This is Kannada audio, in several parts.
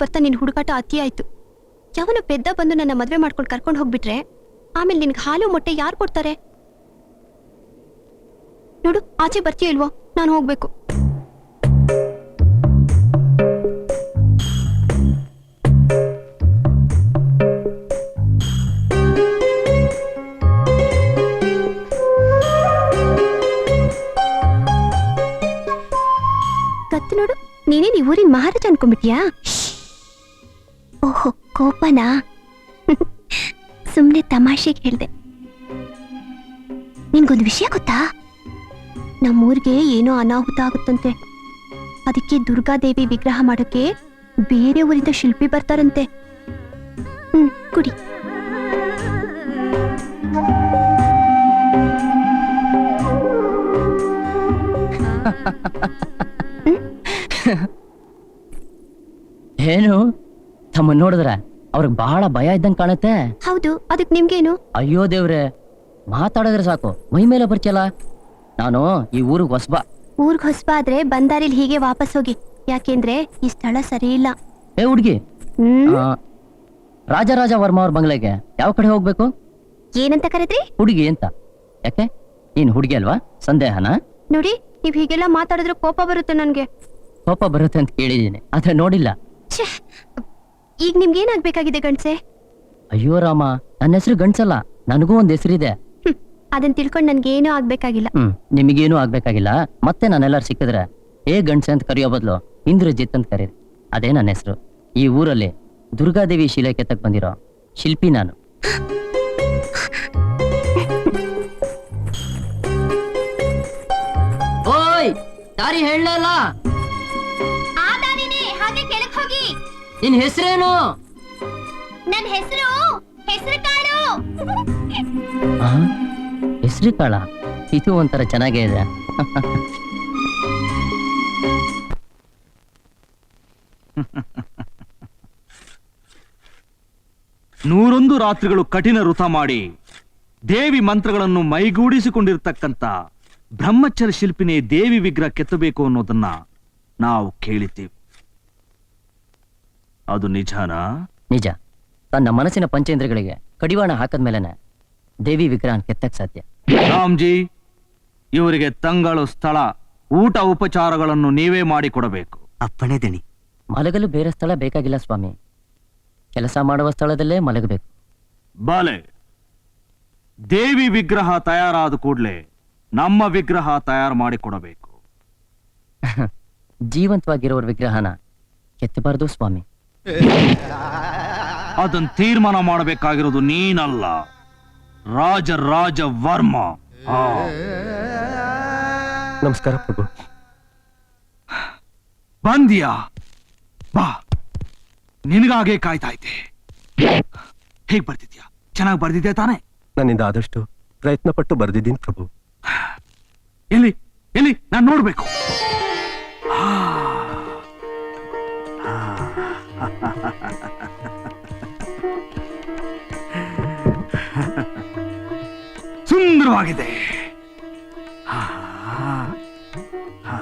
ಬರ್ತಾ ಬರ್ತಾ ಹುಡುಗಾಟ ಅತಿ ಆಯ್ತು. ಯಾವನ ಪೆದ್ದ ಬಂದು ನನ್ನ ಮದ್ವೆ ಮಾಡ್ಕೊಂಡು ಕರ್ಕೊಂಡು ಹೋಗ್ಬಿಟ್ರೆ, ಆಮೇಲೆ ನಿನ್ಗೆ ಹಾಲು ಮೊಟ್ಟೆ ಯಾರು ಕೊಡ್ತಾರೆ? ನೋಡು, ಆಚೆ ಬರ್ತೀಯ ಇಲ್ವೋ, ನಾನು ಹೋಗ್ಬೇಕು. ನೋಡು, ನೀನೇ ನೀ ಊರಿನ ಮಹಾರಾಜ ಅನ್ಕೊಂಡ್ಬಿಟ್ಯಾ? ಓಹೋ, ಕೋಪನಾ? ಸುಮ್ನೆ ತಮಾಷೆಗೆ ಹೇಳ್ದೆ ನಿನ್ಗೊಂದು ವಿಷಯ ಗೊತ್ತಾ? ನಮ್ಮೂರಿಗೆ ಏನೋ ಅನಾಹುತ ಆಗುತ್ತಂತೆ. ಅದಕ್ಕೆ ದುರ್ಗಾದೇವಿ ವಿಗ್ರಹ ಮಾಡೋಕೆ ಬೇರೆ ಊರಿಂದ ಶಿಲ್ಪಿ ಬರ್ತಾರಂತೆ. ಹ್ಮ್, ಕುಡಿ. ಏನು? ತಮ್ಮ ನೋಡಿದ್ರ ಅವ್ರಿಗೆ ಬಹಳ ಭಯ ಇದ್ದಂಗ್ ಕಾಣುತ್ತೆ. ಹೌದು ಅದಕ್ಕೆ ನಿಮ್ಗೇನು? ಅಯ್ಯೋ ದೇವ್ರೆ ಮಾತಾಡಿದ್ರೆ ಸಾಕು. ಮೈ ಮೇಲೆ ಬರ್ತಿಯಲ್ಲ? ನಾನು ಈ ಊರಿಗೆ ಹೊಸಬ. ಊರ್ಗ್ ಹೊಸ್ಬ ಆದ್ರೆ ಬಂದಾರಿಲ್ ಹೀಗೆ ವಾಪಸ್ ಹೋಗಿ. ಯಾಕೆಂದ್ರೆ ಈ ಸ್ಥಳ ಸರಿ ಇಲ್ಲ. ಏ ಹುಡ್ಗಿ. ರಾಜ ಆ, ರಾಜರಾಜ ವರ್ಮ ಅವ್ರ ಬಂಗ್ಲೆಗೆ ಯಾವ ಕಡೆ ಹೋಗ್ಬೇಕು? ಏನಂತ ಕರೆದ್ರಿ? ಹುಡುಗಿ ಅಂತ. ಯಾಕೆ? ನೀನ್ ಹುಡುಗಿ ಅಲ್ವಾ? ಸಂದೇಹನ? ನೋಡಿ ನೀವ್ ಹೀಗೆಲ್ಲ ಮಾತಾಡಿದ್ರೆ ಕೋಪ ಬರುತ್ತೆ ನನ್ಗೆ. ಕೋಪ ಬರುತ್ತೆ ಅಂತ ಕೇಳಿದೀನಿ ಆದ್ರೆ ನೋಡಿಲ್ಲ. ಛೆ, ಈಗ ನಿಮ್ಗೆ ಏನಾಗ್ಬೇಕಾಗಿದೆ ಗಂಡ್ಸೆ? ಅಯ್ಯೋ ರಾಮ ನನ್ನ ಹೆಸರು ಗಂಡ್ಸಲ್ಲ ನನಗೂ ಒಂದ್ ಹೆಸರಿದೆ. ಹ್ಮ್ ಅದನ್ನ ನನ್ಗೆ ಏನೂ ಆಗ್ಬೇಕಾಗಿಲ್ಲ. ಹ್ಮ್ ನಿಮಗೇನು ಆಗ್ಬೇಕಾಗಿಲ್ಲ. ಮತ್ತೆ ನಾನೆಲ್ಲಾರು ಸಿಕ್ಕಿದ್ರೆ ಏ ಗಂಡ್ಸೆ ಅಂತ ಕರೆಯೋ ಬದಲು ಇಂದ್ರಜಿತ್ ಅಂತ ಕರೀರಿ. ಅದೇ ನನ್ನ ಹೆಸರು. ಈ ಊರಲ್ಲಿ ದುರ್ಗಾದೇವಿ ಶಿಲೆ ಕೆತ್ತಕ್ ಬಂದಿರೋ ಶಿಲ್ಪಿ ನಾನು. ಓಯ್ ದಾರಿ ಹೇಳಲ್ಲ ಹೋಗಿ ನಿನ್ ಹೆಸರೇನು? ನನ್ ಹೆಸರು ಹೆಸರು ಕಾಳು. ಹೆಸರು ಕಾಳ? ಇದು ಒಂಥರ ಚೆನ್ನಾಗೇ ಇದೆ. ನೂರೊಂದು ರಾತ್ರಿಗಳು ಕಠಿಣ ವೃತ ಮಾಡಿ ದೇವಿ ಮಂತ್ರಗಳನ್ನು ಮೈಗೂಡಿಸಿಕೊಂಡಿರ್ತಕ್ಕಂಥ ಬ್ರಹ್ಮಚರ್ಯ ಶಿಲ್ಪಿನೇ ದೇವಿ ವಿಗ್ರಹ ಕೆತ್ತಬೇಕು ಅನ್ನೋದನ್ನ ನಾವು ಕೇಳಿದ್ದೀವಿ. ಅದು ನಿಜಾನಾ? ನಿಜ. ತನ್ನ ಮನಸ್ಸಿನ ಪಂಚೇಂದ್ರಗಳಿಗೆ ಕಡಿವಾಣ ಹಾಕದ್ಮೇಲೆನೆ ದೇವಿ ವಿಗ್ರಹ ಕೆತ್ತಕ್ ಸಾಧ್ಯ. ರಾಮ್ಜಿ ಇವರಿಗೆ ತಂಗಳು ಸ್ಥಳ ಊಟ ಉಪಚಾರಗಳನ್ನು ನೀವೇ ಮಾಡಿಕೊಡಬೇಕು. ಅಪ್ಪಣೆ ದಣಿ. ಮಲಗಲು ಬೇರೆ ಸ್ಥಳ ಬೇಕಾಗಿಲ್ಲ ಸ್ವಾಮಿ. ಕೆಲಸ ಮಾಡುವ ಸ್ಥಳದಲ್ಲೇ ಮಲಗಬೇಕು. ಬಾಲೆ ದೇವಿ ವಿಗ್ರಹ ತಯಾರಾದ ಕೂಡಲೇ ನಮ್ಮ ವಿಗ್ರಹ ತಯಾರು ಮಾಡಿಕೊಡಬೇಕು. ಜೀವಂತವಾಗಿರೋರ್ ವಿಗ್ರಹನ ಕೆತ್ತಬಾರದು ಸ್ವಾಮಿ. ಅದನ್ನ ತೀರ್ಮಾನ ಮಾಡಬೇಕಾಗಿರೋದು ನೀನಲ್ಲ. ರಾಜ ರಾಜ ವರ್ಮ. ನಮಸ್ಕಾರ ಪ್ರಭು. ಬಂದಿಯಾ? ಬಾ. ನಿನಗಾಗೆ ಕಾಯ್ತಾ ಇದ್ದೆ ಹೇಗ್ ಬರ್ತಿದ್ಯಾ ಚೆನ್ನಾಗಿ ಬರ್ದಿದ್ಯಾ ತಾನೆ? ನನ್ನಿಂದ ಆದಷ್ಟು ಪ್ರಯತ್ನ ಪಟ್ಟು ಬರ್ದಿದ್ದೀನಿ ಪ್ರಭು. ಎಲ್ಲಿ? ಎಲ್ಲಿ? ನಾನು ನೋಡ್ಬೇಕು. ಸುಂದರವಾಗಿದೆ ಆ. ಆ.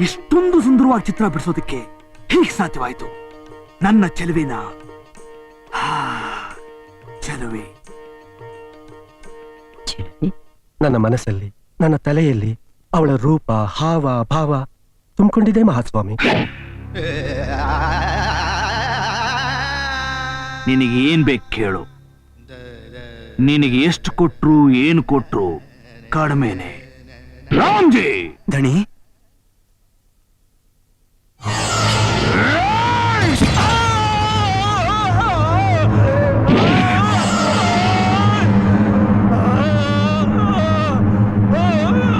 ಎಷ್ಟೊಂದು ಸುಂದರವಾಗಿ ಚಿತ್ರ ಬಿಡಿಸೋದಕ್ಕೆ ಹೀಗೆ ಸಾಧ್ಯವಾಯಿತು ನನ್ನ ಚೆಲುವಿನ ಆ, ಚೆಲುವೆ ನನ್ನ ಮನಸ್ಸಲ್ಲಿ ನನ್ನ ತಲೆಯಲ್ಲಿ ಅವಳ ರೂಪ ಹಾವ ಭಾವ ತುಂಬಿಕೊಂಡಿದೆ ಮಹಾಸ್ವಾಮಿ ನಿನಗೆ ಏನ್ ಬೇಕು ಕೇಳು? ನಿನಗೆ ಎಷ್ಟು ಕೊಟ್ರು ಏನು ಕೊಟ್ರು ಕಡಿಮೆನೆ ರಾಮ್ಜಿ! ದಣಿ.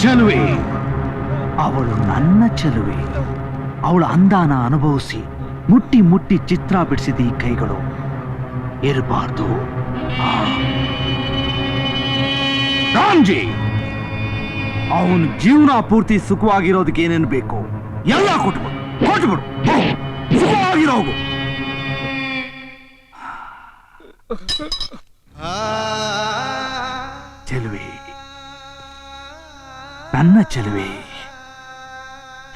ಚಲುವೆ. ಅವಳು ನನ್ನ ಚೆಲುವೆ. ಅವಳ ಅಂದಾನ ಅನುಭವಿಸಿ ಮುಟ್ಟಿ ಮುಟ್ಟಿ ಚಿತ್ರ ಬಿಡಿಸಿದ ಈ ಕೈಗಳು. ಇರಬಾರ್ದು ರಾಮ್ಜಿ! ಅವನು ಜೀವನ ಪೂರ್ತಿ ಸುಖವಾಗಿರೋದಕ್ಕೆ ಏನೇನು ಬೇಕು? ಎಲ್ಲ ಕೊಟ್ಬಿಡು. ಕೊಟ್ಬಿಡು. ಸುಖವಾಗಿರೋ ಚೆಲುವೆ. ನನ್ನ ಚೆಲುವೆ.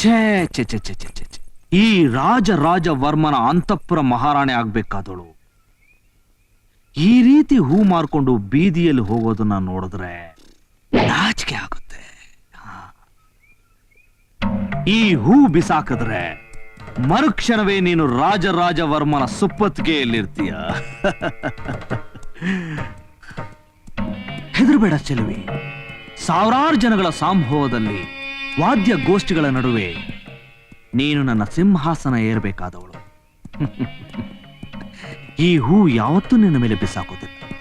ಛೇ ಛೇ ಛೇ ಛೇ. ಈ ರಾಜ ರಾಜ ವರ್ಮನ ಅಂತಃಪುರ ಮಹಾರಾಣಿ ಆಗ್ಬೇಕಾದಳು ಈ ರೀತಿ ಹೂ ಮಾರ್ಕೊಂಡು ಬೀದಿಯಲ್ಲಿ ಹೋಗೋದನ್ನ ನೋಡಿದ್ರೆ ನಾಚಿಕೆ ಆಗುತ್ತೆ. ಈ ಹೂ ಬಿಸಾಕಿದ್ರೆ ಮರುಕ್ಷಣವೇ ನೀನು ರಾಜ ವರ್ಮನ ಸುಪ್ಪತ್ತಿಗೆಯಲ್ಲಿರ್ತೀಯ ಹೆದರಬೇಡ ಚೆಲುವೆ ಸಾವಿರಾರು ಜನಗಳ ಸಾಂಭವದಲ್ಲಿ ವಾದ್ಯ ಗೋಷ್ಠಿಗಳ ನಡುವೆ ನೀನು ನನ್ನ ಸಿಂಹಾಸನ ಏರಬೇಕಾದವಳು. ಈ ಹೂ ಯಾವತ್ತೂ ನಿನ್ನ ಮೇಲೆ ಬಿಸಾಕೋದಿಲ್ಲ.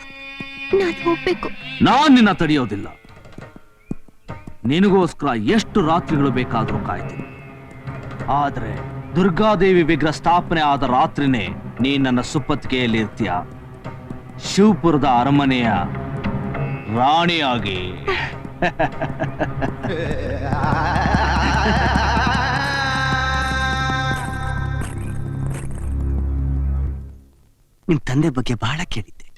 ನಾನು ಹೋಗ್ಬೇಕು. ನಾನ್ ನಿನ್ನ ತಡೆಯೋದಿಲ್ಲ. ನಿನಗೋಸ್ಕರ ಎಷ್ಟು ರಾತ್ರಿಗಳು ಬೇಕಾದರೂ ಕಾಯ್ತೀನಿ. ಆದ್ರೆ ದುರ್ಗಾದೇವಿ ವಿಗ್ರಹ ಸ್ಥಾಪನೆ ಆದ ರಾತ್ರಿನೇ ನೀ ನನ್ನ ಸುಪ್ಪತ್ತಿಗೆಯಲ್ಲಿ ಇರ್ತೀಯ? ಶಿವಪುರದ ಅರಮನೆಯ ರಾಣಿಯಾಗಿ. ನಿಮ್ ತಂದೆ ಬಗ್ಗೆ ಬಹಳ ಕೇಳಿದ್ದೆ.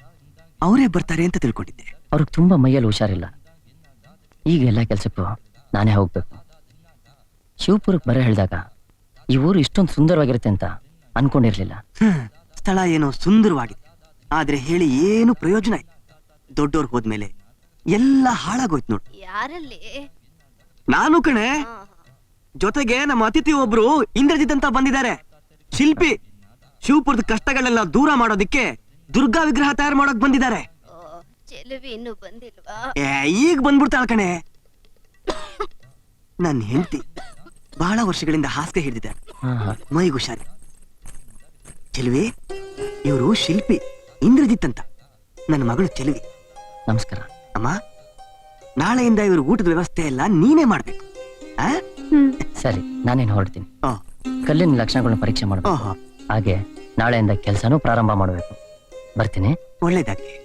ಅವರೇ ಬರ್ತಾರೆ ಅಂತ ತಿಳ್ಕೊಂಡಿದ್ದೆ. ಅವ್ರಿಗೆ ತುಂಬಾ ಮೈಯಲ್ಲಿ ಹುಷಾರಿಲ್ಲ. ಈಗ ಎಲ್ಲ ಕೆಲ್ಸಕ್ಕೂ ನಾನೇ ಹೋಗ್ಬೇಕು. ಶಿವಪುರಕ್ಕೆ ಬರ ಹೇಳಿದಾಗ ಈ ಊರು ಇಷ್ಟೊಂದು ಸುಂದರವಾಗಿರುತ್ತೆ ಅಂತ ಅನ್ಕೊಂಡಿರ್ಲಿಲ್ಲ. ಸ್ಥಳ ಏನೋ ಸುಂದರವಾಗಿದೆ. ಆದ್ರೆ ಹೇಳಿ ಏನು ಪ್ರಯೋಜನ ಇಲ್ಲ. ದೊಡ್ಡೋರ್ ಹೋದ್ಮೇಲೆ ಎಲ್ಲ ಹಾಳಾಗೋಯ್ತು ನೋಡು. ಯಾರಲ್ಲಿ? ನಾನು ಕಣೆ. ಜೊತೆಗೆ ನಮ್ಮ ಅತಿಥಿ ಒಬ್ರು ಇಂದ್ರಜಿತ್ ಅಂತ ಬಂದಿದ್ದಾರೆ. ಶಿಲ್ಪಿ ಶಿವಪುರದ ಕಷ್ಟಗಳೆಲ್ಲ ದೂರ ಮಾಡೋದಿಕ್ಕೆ ದುರ್ಗಾ ವಿಗ್ರಹ ತಯಾರು ಮಾಡೋಕ್ ಬಂದಿದ್ದಾರೆ. ಚೆಲುವಿ ಇನ್ನೂ ಬಂದಿಲ್ವಾ? ಏ, ಈಗ ಬಂದ್ಬಿಡ್ತಾಳ ಕಣೆ. ನನ್ನ ಹೆಂಡತಿ ಬಹಳ ವರ್ಷಗಳಿಂದ ಹಾಸಿಗೆ ಹಿಡಿದಿದ್ದಾರೆ ಮೈಗೆ ಹುಷಾರಿ. ಚೆಲುವಿ ಇವರು ಶಿಲ್ಪಿ ಇಂದ್ರಜಿತ್ ಅಂತ. ನನ್ನ ಮಗಳು ಚೆಲುವಿ. ನಮಸ್ಕಾರ. ಅಮ್ಮ ನಾಳೆಯಿಂದ ಇವ್ರ ಊಟದ ವ್ಯವಸ್ಥೆ ಎಲ್ಲ ನೀನೇ ಮಾಡ್ಬೇಕು. ಆ? ಹ್ಮ್. ಸರಿ ನಾನೇನು ಹೊರಡ್ತೀನಿ. ಆ, ಕಲ್ಲಿನ ಲಕ್ಷಣಗಳನ್ನ ಪರೀಕ್ಷೆ ಮಾಡಬೇಕು. ಆಹಾ, ಹಾಗೆ ನಾಳೆಯಿಂದ ಕೆಲಸನೂ ಪ್ರಾರಂಭ ಮಾಡಬೇಕು. ಬರ್ತೀನಿ. ಒಳ್ಳೇದಾಗ್ಲಿ.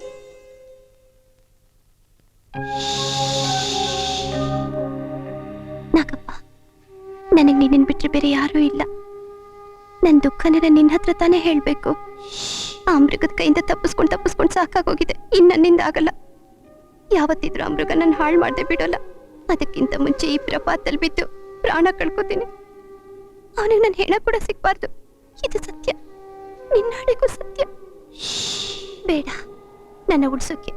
ನಾಗಪ್ಪ ನನಗೆ ನಿನ್ನ ಬಿಟ್ರೆ ಬೇರೆ ಯಾರೂ ಇಲ್ಲ. ನನ್ನ ದುಃಖನೆಲ್ಲ ನಿನ್ನ ಹತ್ರ ತಾನೇ ಹೇಳ್ಬೇಕು. ಆ ಮೃಗದ ಕೈಯಿಂದ ತಪ್ಪಿಸ್ಕೊಂಡು ತಪ್ಪಿಸ್ಕೊಂಡು ಸಾಕಾಗೋಗಿದೆ. ಇನ್ನು ನನ್ನಿಂದ ಆಗಲ್ಲ ಯಾವತ್ತಿದ್ರು ಆ ಮೃಗ ನನ್ನ ಹಾಳು ಮಾಡದೆ ಬಿಡೋಲ್ಲ. ಅದಕ್ಕಿಂತ ಮುಂಚೆ ಈ ಪ್ರಪಾತದಲ್ಲಿ ಬಿದ್ದು ಪ್ರಾಣ ಕಳ್ಕೊತೀನಿ. ಅವನಿಗೆ ನನ್ನ ಹೆಣ ಕೂಡ ಸಿಗ್ಬಾರ್ದು. ಇದು ಸತ್ಯ. ನಿನ್ನಾಡಿಗೂ ಸತ್ಯ. ಬೇಡ. ನನ್ನ ಉಡ್ಸೋಕೆ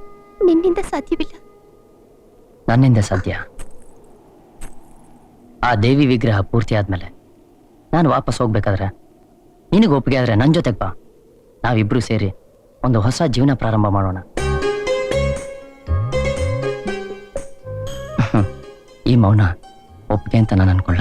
ನಿನ್ನಿಂದ ಸಾಧ್ಯವಿಲ್ಲ. ನನ್ನಿಂದ ಸಾಧ್ಯ. ಆ ದೇವಿ ವಿಗ್ರಹ ಪೂರ್ತಿ ಆದ್ಮೇಲೆ ನಾನು ವಾಪಸ್ ಹೋಗ್ಬೇಕಾದ್ರೆ ನಿನಗೆ ಒಪ್ಪಿಗೆ ಆದ್ರೆ ನನ್ನ ಜೊತೆಗೆ ಬಾ. ನಾವಿಬ್ರು ಸೇರಿ ಒಂದು ಹೊಸ ಜೀವನ ಪ್ರಾರಂಭ ಮಾಡೋಣ. ಮೌನ ಒಪ್ಪಿಗೆ ಅಂತ ನಾನು ಅನ್ಕೊಳ್ಳ.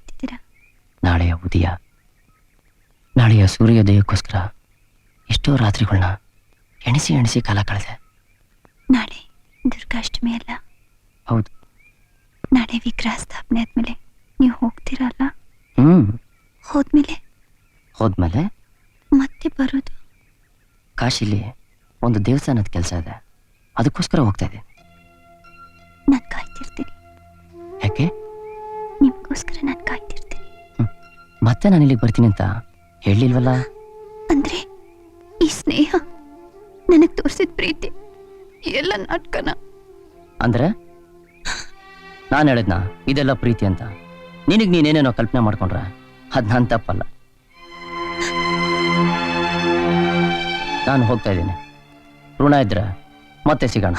ನಾಳೆಯ ಉದಯ. ನಾಳೆಯ ಸೂರ್ಯೋದಯಕ್ಕೋಸ್ಕರ ಎಷ್ಟೋ ರಾತ್ರಿಗಳನ್ನ ಎಣಿಸಿ ಎಣಿಸಿ ಕಾಲ ಕಳೆದೆ. ನಾಳೆ ದುರ್ಗಾಷ್ಟಮಿ ಅಲ್ಲ? ಹೌದು. ನಾಳೆ ವಿಗ್ರಹ ಸ್ಥಾಪನೆ ಆದ್ಮೇಲೆ ನೀವು ಹೋಗ್ತೀರಲ್ಲ ಹ್ಮ್. ಹೋದ್ಮೇಲೆ? ಹೋದ್ಮೇಲೆ? ಮತ್ತೆ ಬರೋದು? ಕಾಶಿಲಿ ಒಂದು ದೇವಸ್ಥಾನದ ಕೆಲಸ ಇದೆ. ಅದಕ್ಕೋಸ್ಕರ ಹೋಗ್ತಾ ಇದೆ ನಾನು ಕಾಯ್ತಿರ್ತೀನಿ. ಯಾಕೆ? ನಿಮಗೋಸ್ಕರ ನಾನು ಕಾಯ್ತಿರ್ತೀನಿ. ಮತ್ತೆ ನಾನು ಇಲ್ಲಿಗೆ ಬರ್ತೀನಿ ಅಂತ ಹೇಳಿಲ್ವಲ್ಲ ಅಂದ್ರೆ ಈ ಸ್ನೇಹ ನನಗೆ ತೋರಿಸಿದ ಪ್ರೀತಿ ಎಲ್ಲ ನಾಟಕನ. ಅಂದ್ರೆ? ನಾನು ಹೇಳಿದ್ನ ಇದೆಲ್ಲ ಪ್ರೀತಿ ಅಂತ. ನಿನಗೆ ನೀನೇನೇನೋ ಕಲ್ಪನೆ ಮಾಡ್ಕೊಂಡ್ರೆ ಅದು ನಾನು ತಪ್ಪಲ್ಲ. ನಾನು ಹೋಗ್ತಾ ಇದ್ದೀನಿ. ಋಣ ಇದ್ರೆ ಮತ್ತೆ ಸಿಗೋಣ.